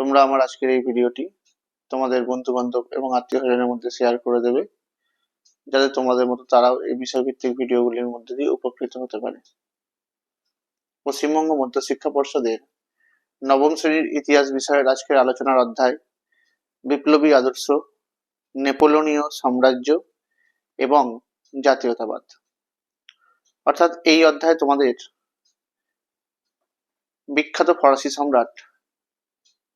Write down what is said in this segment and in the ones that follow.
তোমরা আমার আজকের এই ভিডিওটি তোমাদের বন্ধু বান্ধব এবং আত্মীয় স্বজনের মধ্যে শেয়ার করে দেবে, যাতে তোমাদের মতো তারাও এই বিষয়ভিত্তিক ভিডিওগুলির মধ্যে দিয়ে উপকৃত হতে পারে। পশ্চিমবঙ্গ মধ্য শিক্ষা পর্ষদের নবম শ্রেণির ইতিহাস বিষয়ের আজকের আলোচনার অধ্যায়, বিপ্লবী আদর্শ নেপোলনীয় সাম্রাজ্য এবং জাতীয়তাবাদ। অর্থাৎ এই অধ্যায়ে তোমাদের বিখ্যাত ফরাসি সম্রাট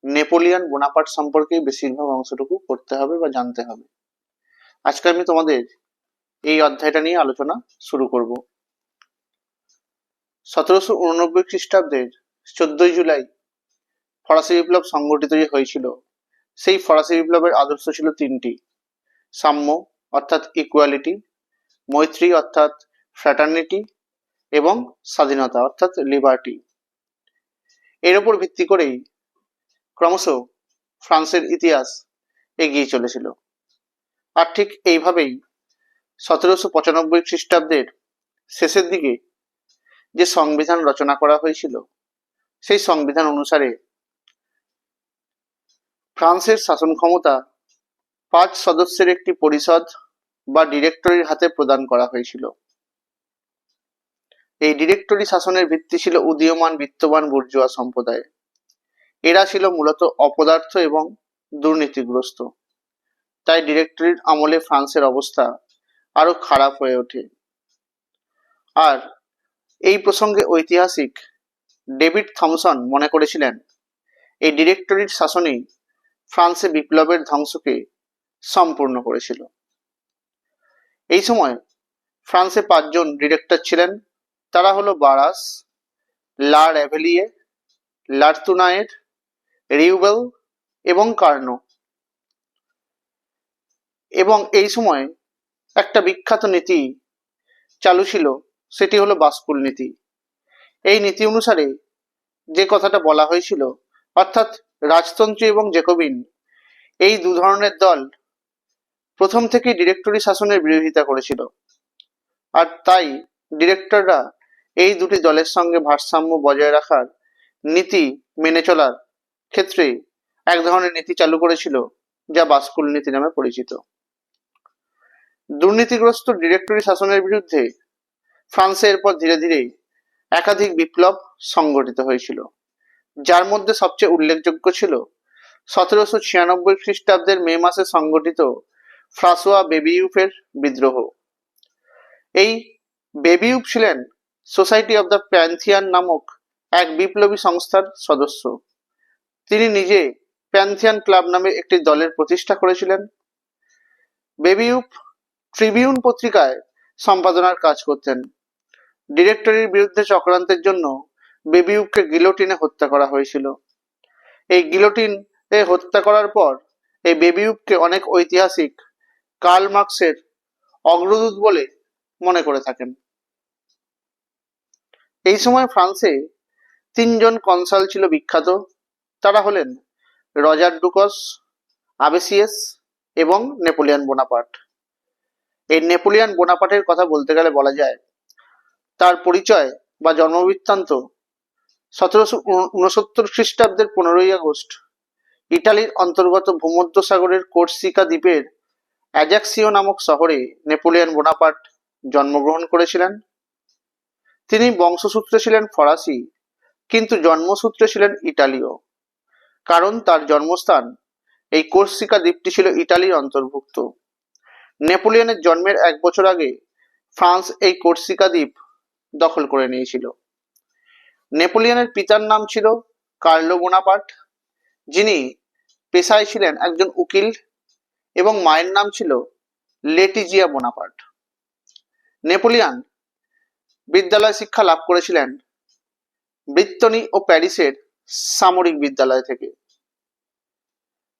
নেপোলিয়ান বোনাপার্ট সম্পর্কে বেশিরভাগ অংশটুকু পড়তে হবে বা জানতে হবে। আজকে আমি তোমাদের এই অধ্যায়টা নিয়ে আলোচনা শুরু করব। সতেরোশো উননব্বই খ্রিস্টাব্দের চোদ্দই জুলাই ফরাসি বিপ্লব সংগঠিত যে হয়েছিল, সেই ফরাসি বিপ্লবের আদর্শ ছিল তিনটি। সাম্য, অর্থাৎ ইকুয়ালিটি মৈত্রী, অর্থাৎ ফ্র্যাটার্নিটি এবং স্বাধীনতা, অর্থাৎ লিবার্টি এর উপর ভিত্তি করেই ক্রমশ ফ্রান্সের ইতিহাস এগিয়ে চলেছিল। আর ঠিক এইভাবেই সতেরোশো পঁচানব্বই খ্রিস্টাব্দের শেষের দিকে যে সংবিধান রচনা করা হয়েছিল, সেই সংবিধান অনুসারে ফ্রান্সের শাসন ক্ষমতা পাঁচ সদস্যের একটি পরিষদ বা ডিরেক্টরির হাতে প্রদান করা হয়েছিল। এই ডিরেক্টরি শাসনের ভিত্তি ছিল উদীয়মান, বিত্তবান, বুর্জোয়া সম্প্রদায় এরা ছিল মূলত অপদার্থ এবং দুর্নীতিগ্রস্ত। তাই ডিরেক্টরির আমলে ফ্রান্সের অবস্থা আরও খারাপ হয়ে ওঠে। আর এই প্রসঙ্গে ঐতিহাসিক ডেভিড থমসন মনে করেছিলেন, এই ডিরেক্টরির শাসনেই ফ্রান্সে বিপ্লবের ধ্বংসকে সম্পূর্ণ করেছিল। এই সময় ফ্রান্সে পাঁচজন ডিরেক্টর ছিলেন, তারা হলো বারাস, লা রেভেলিয়ে, লার্তুনায়ের রিউবেল এবং কার্নো। এবং এই সময় একটা বিখ্যাত নীতি চালু ছিল, সেটি হলো বাসকুল নীতি। এই নীতি অনুসারে যে কথাটা বলা হয়েছিল, অর্থাৎ রাজতন্ত্রী এবং জেকোবিন এই দু ধরনের দল প্রথম থেকে ডিরেক্টরি শাসনের বিরোধিতা করেছিল। আর তাই ডিরেক্টররা এই দুটি দলের সঙ্গে ভারসাম্য বজায় রাখার নীতি মেনে চলার ক্ষেত্রে এক ধরনের নীতি চালু করেছিল, যা বাসকুল নীতি নামে পরিচিত। দুর্নীতিগ্রস্ত ডিরেক্টরি শাসনের বিরুদ্ধে ফ্রান্সে এরপর ধীরে ধীরে একাধিক বিপ্লব সংগঠিত হয়েছিল। যার মধ্যে সবচেয়ে উল্লেখযোগ্য ছিল, সতেরোশো ছিয়ানব্বই খ্রিস্টাব্দের মে মাসে সংগঠিত ফ্রাসোয়া বেবিউফের বিদ্রোহ। এই বেবিউফ ছিলেন সোসাইটি অব দ্য প্যান্থিয়ান নামক এক বিপ্লবী সংস্থার সদস্য। তিনি নিজে প্যান্থিয়ান ক্লাব নামে একটি দলের প্রতিষ্ঠা করেছিলেন। বেবিউফ ট্রিবিউন পত্রিকায় সম্পাদনার কাজ করতেন। ডিরেক্টরির বিরুদ্ধে চক্রান্তের জন্য বেবিউফকে গিলোটিনে হত্যা করা হয়েছিল। এই গিলোটিন এ হত্যা করার পর এই বেবিউফকে অনেক ঐতিহাসিক কার্ল মার্কসের অগ্রদূত বলে মনে করে থাকেন। এই সময় ফ্রান্সে তিনজন কনসাল ছিল বিখ্যাত। তারা হলেন রজার ডুকস, আবেসিয়েস এবং নেপোলিয়ান বোনাপার্ট। এই নেপোলিয়ান বোনাপার্টের কথা বলতে গেলে বলা যায়, তার পরিচয় বা জন্মবৃত্তান্ত সতেরোশো উনসত্তর খ্রিস্টাব্দের পনেরোই আগস্ট। ইটালির অন্তর্গত ভূমধ্যসাগরের কোর্সিকা দ্বীপের অ্যাজাক্সিও নামক শহরে নেপোলিয়ান বোনাপার্ট জন্মগ্রহণ করেছিলেন। তিনি বংশসূত্রে ছিলেন ফরাসি, কিন্তু জন্মসূত্রে ছিলেন ইটালীয়। কারণ তার জন্মস্থান। এই কোর্সিকা দ্বীপটি ছিল ইটালির অন্তর্ভুক্ত। নেপোলিয়নের জন্মের এক বছর আগে ফ্রান্স এই কোর্সিকা দ্বীপ দখল করে নিয়েছিল। নেপোলিয়নের পিতার নাম ছিল কার্লো বোনাপার্ট, যিনি পেশায় ছিলেন একজন উকিল এবং মায়ের নাম ছিল লেটিজিয়া বোনাপার্ট। নেপোলিয়ান বিদ্যালয় শিক্ষা লাভ করেছিলেন ব্রিত্তনি ও প্যারিসের সামরিক বিদ্যালয় থেকে।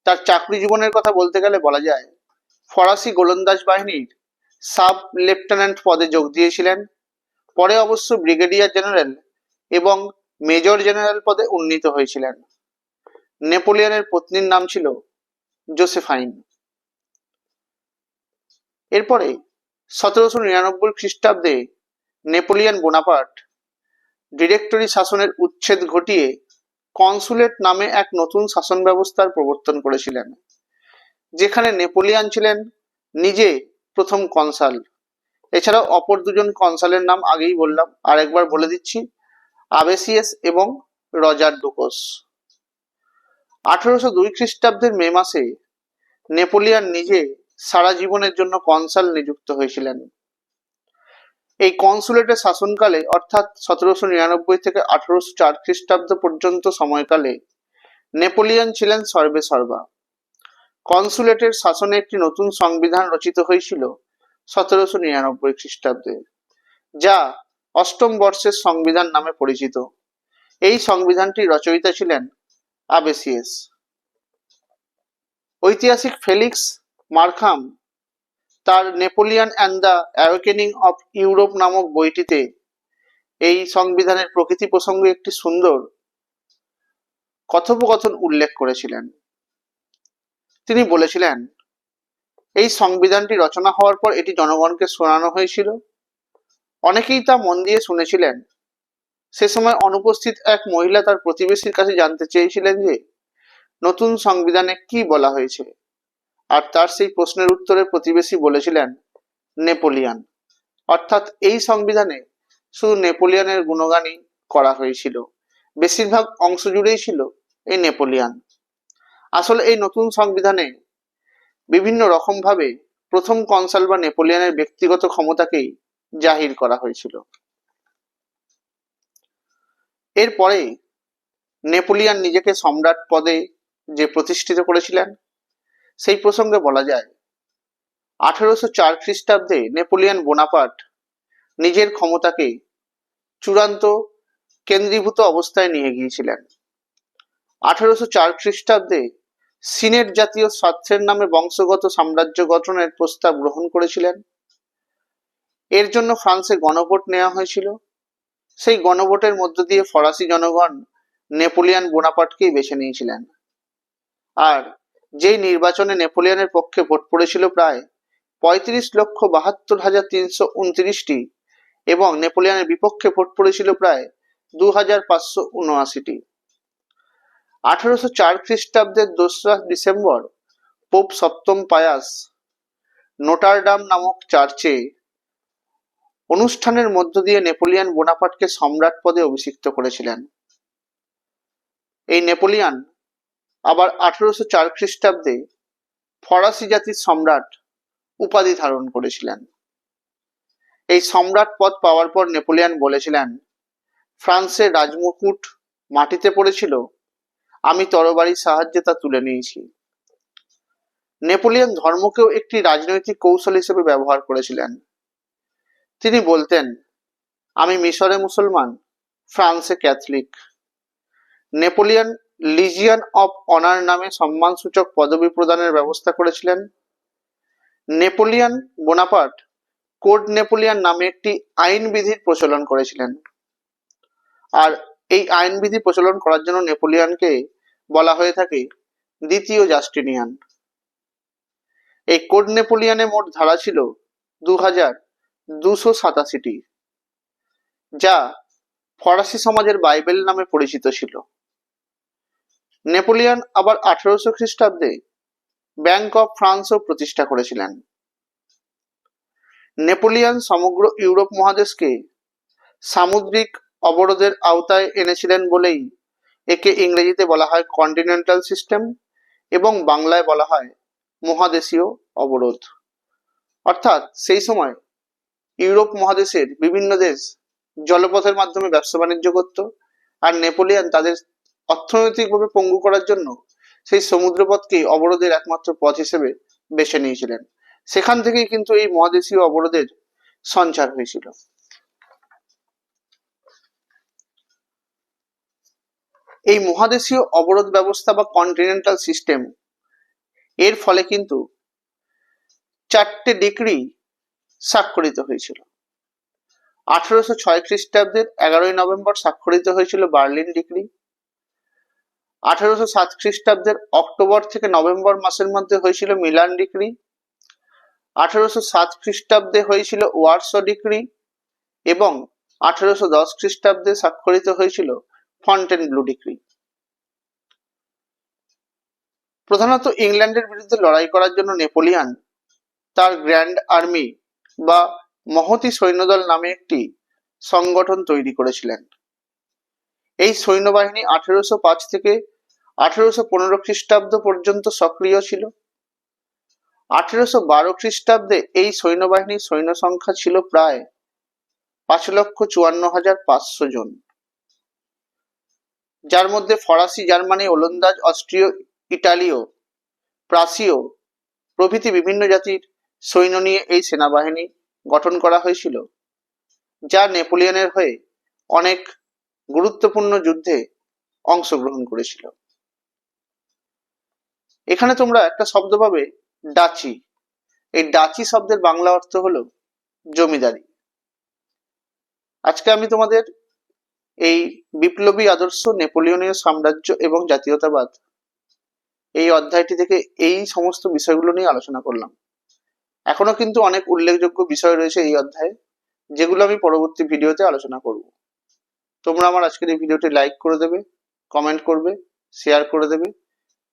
তার চাকরি জীবনের কথা বলতে গেলে বলা যায়, ফরাসি গোলন্দাজ বাহিনীর সাব লেফটেন্যান্ট পদে যোগ দিয়েছিলেন। পরে অবশ্য ব্রিগেডিয়ার জেনারেল এবং মেজর জেনারেল পদে উন্নীত হয়েছিলেন। নেপোলিয়নের পত্নীর নাম ছিল জোসেফাইন। এরপরে সতেরোশো নিরানব্বই খ্রিস্টাব্দে নেপোলিয়ন বোনাপার্ট ডিরেক্টরি শাসনের উচ্ছেদ ঘটিয়ে কনসুলেট নামে এক নতুন শাসন ব্যবস্থার প্রবর্তন করেছিলেন, যেখানে নেপোলিয়ান ছিলেন নিজে প্রথম কনসাল। এছাড়াও অপর দুজন কনসালের নাম আগেই বললাম আর একবার বলে দিচ্ছি, আবেসিয়াস এবং রজার ডুকোস। আঠারোশো দুই খ্রিস্টাব্দের মে মাসে নেপোলিয়ান নিজে সারা জীবনের জন্য কনসাল নিযুক্ত হয়েছিলেন। এই কনসুলেটের শাসনকালে, অর্থাৎ সতেরোশো নিরানব্বই থেকে আঠারোশো চার খ্রিস্টাব্দ পর্যন্ত সময়কালে, নেপোলিয়ন ছিলেন সর্বে সর্বা। কনসুলেটের শাসনে একটি নতুন সংবিধান রচিত হয়েছিল সতেরোশো নিরানব্বই খ্রিস্টাব্দে, যা অষ্টম বর্ষের সংবিধান নামে পরিচিত। এই সংবিধানটির রচয়িতা ছিলেন আবেসিএস ঐতিহাসিক ফেলিক্স মার্খাম তার Napoleon and the awakening of Europe নামক বইটিতে এই সংবিধানের প্রকৃতি প্রসঙ্গে একটি সুন্দর কথোপকথন উল্লেখ করেছিলেন। তিনি বলেছিলেন, এই সংবিধানটি রচনা হওয়ার পর এটি জনগণকে শোনানো হয়েছিল। অনেকেই তা মন দিয়ে শুনেছিলেন। সে সময় অনুপস্থিত এক মহিলা তার প্রতিবেশীর কাছে জানতে চেয়েছিলেন যে, নতুন সংবিধানে কি বলা হয়েছে? আর তার সেই প্রশ্নের উত্তরে প্রতিবেশী বলেছিলেন, নেপোলিয়ান। অর্থাৎ এই সংবিধানে শুধু নেপোলিয়ানের গুণগানই করা হয়েছিল। বেশিরভাগ অংশ জুড়েই ছিল এই নেপোলিয়ান। আসলে এই নতুন সংবিধানে বিভিন্ন রকম ভাবে প্রথম কনসাল বা নেপোলিয়ানের ব্যক্তিগত ক্ষমতাকেই জাহির করা হয়েছিল। এরপরে নেপোলিয়ান নিজেকে সম্রাট পদে যে প্রতিষ্ঠিত করেছিলেন সেই প্রসঙ্গে বলা যায়, আঠারোশো চার খ্রিস্টাব্দে নেপোলিয়ান বোনাপাট নিজের ক্ষমতাকে চূড়ান্ত কেন্দ্রীভূত অবস্থায় নিয়ে গিয়েছিলেন। আঠারোশো চার খ্রিস্টাব্দে সিনেট জাতীয় স্বার্থের নামে বংশগত সাম্রাজ্য গঠনের প্রস্তাব গ্রহণ করেছিলেন। এর জন্য ফ্রান্সে গণভোট নেওয়া হয়েছিল। সেই গণভোটের মধ্য দিয়ে ফরাসি জনগণ নেপোলিয়ান বোনাপার্টকেই বেছে নিয়েছিলেন। আর যেই নির্বাচনে নেপোলিয়নের পক্ষে ভোট পড়েছিল প্রায় পঁয়ত্রিশ লক্ষ বাহাত্তর হাজার তিনশো উনত্রিশটি এবং নেপোলিয়নের বিপক্ষে ভোট পড়েছিল প্রায় দু হাজার পাঁচশো উনআশিটি। আঠারোশো চার খ্রিস্টাব্দের দোসরা ডিসেম্বর পোপ সপ্তম পায়াস নোটারডাম নামক চার্চে অনুষ্ঠানের মধ্য দিয়ে নেপোলিয়ান বোনাপাটকে সম্রাট পদে অভিষিক্ত করেছিলেন। এই নেপোলিয়ান আবার আঠারোশো চার খ্রিস্টাব্দে ফরাসি জাতির সম্রাট উপাধি ধারণ করেছিলেন। এই সম্রাট পদ পাওয়ার পর নেপোলিয়ান বলেছিলেন, ফ্রান্সের রাজমুকুট মাটিতে পড়েছিল, আমি তরবারির সাহায্যে তা তুলে নিয়েছি। নেপোলিয়ান ধর্মকেও একটি রাজনৈতিক কৌশল হিসেবে ব্যবহার করেছিলেন। তিনি বলতেন, আমি মিশরে মুসলমান, ফ্রান্সে Catholic. Napoleon legion of honour নামে সম্মানসূচক পদবি প্রদানের ব্যবস্থা করেছিলেন। নেপোলিয়ান বোনাপার্ট কোড নেপোলিয়ান নামে একটি আইনবিধির প্রচলন করেছিলেন। আর এই আইনবিধি প্রচলন করার জন্য নেপোলিয়ানকে বলা হয়ে থাকে দ্বিতীয় জাস্টিনিয়ান এই কোড নেপোলিয়ানে মোট ধারা ছিল দু হাজার দুশো সাতাশিটি, যা ফরাসি সমাজের বাইবেল নামে পরিচিত ছিল। নেপোলিয়ান আবার আঠারোশো খ্রিস্টাব্দে ব্যাংক অফ ফ্রান্সও প্রতিষ্ঠা করেছিলেন। নেপোলিয়ান সমগ্র ইউরোপ মহাদেশকে সামুদ্রিক অবরোধের আওতায় এনেছিলেন বলেই একে ইংরেজিতে বলা হয় কন্টিনেন্টাল সিস্টেম এবং বাংলায় বলা হয় মহাদেশীয় অবরোধ। অর্থাৎ সেই সময় ইউরোপ মহাদেশের বিভিন্ন দেশ জলপথের মাধ্যমে ব্যবসা বাণিজ্য করত আর নেপোলিয়ান তাদের অর্থনৈতিকভাবে পঙ্গু করার জন্য সেই সমুদ্রপথকেই অবরোধের একমাত্র পথ হিসেবে বেছে নিয়েছিলেন। সেখান থেকেই কিন্তু এই মহাদেশীয় অবরোধের সঞ্চার হয়েছিল। এই মহাদেশীয় অবরোধ ব্যবস্থা বা কন্টিনেন্টাল সিস্টেম এর ফলে কিন্তু চারটে ডিগ্রি স্বাক্ষরিত হয়েছিল। আঠারোশো ছয় খ্রিস্টাব্দের এগারোই নভেম্বর স্বাক্ষরিত হয়েছিল বার্লিন ডিগ্রি। আঠারোশো সাত খ্রিস্টাব্দের অক্টোবর থেকে নভেম্বর মাসের মধ্যে হয়েছিল মিলান ডিগ্রি আঠারোশো সাত খ্রিস্টাব্দে হয়েছিল ওয়ার্সো ডিগ্রি এবং আঠারোশো দশ খ্রিস্টাব্দে স্বাক্ষরিত হয়েছিল ফন্টেন ব্লু ডিক্রি। প্রধানত ইংল্যান্ডের বিরুদ্ধে লড়াই করার জন্য নেপোলিয়ান, তার গ্র্যান্ড আর্মি বা মহতি সৈন্যদল নামে একটি সংগঠন তৈরি করেছিলেন। এই সৈন্যবাহিনী আঠেরোশো পাঁচ থেকে আঠেরোশো পনেরো খ্রিস্টাব্দ পর্যন্ত সক্রিয় ছিল। আঠেরোশো বারো খ্রিস্টাব্দে এই সৈন্যবাহিনীর সৈন্য সংখ্যা ছিল প্রায় পাঁচ লক্ষ চুয়ান্ন হাজার পাঁচশো জন। যার মধ্যে ফরাসি, জার্মানি, ওলন্দাজ, অস্ট্রীয়, ইটালীয় প্রাসীয় প্রভৃতি বিভিন্ন জাতির সৈন্য নিয়ে এই সেনাবাহিনী গঠন করা হয়েছিল, যা নেপোলিয়নের হয়ে অনেক গুরুত্বপূর্ণ যুদ্ধে অংশগ্রহণ করেছিল। এখানে তোমরা একটা শব্দ পাবে ডাচি। এই ডাচি শব্দের বাংলা অর্থ হলো জমিদারি। আজকে আমি তোমাদের এই বিপ্লবী আদর্শ নেপোলিয়নীয় সাম্রাজ্য এবং জাতীয়তাবাদ এই অধ্যায়টি থেকে এই সমস্ত বিষয়গুলো নিয়ে আলোচনা করলাম। এখনও কিন্তু অনেক উল্লেখযোগ্য বিষয় রয়েছে এই অধ্যায়ে, যেগুলো আমি পরবর্তী ভিডিওতে আলোচনা করব। তোমরা আমার আজকের এই ভিডিওটি লাইক করে দেবে, কমেন্ট করবে, শেয়ার করে দেবে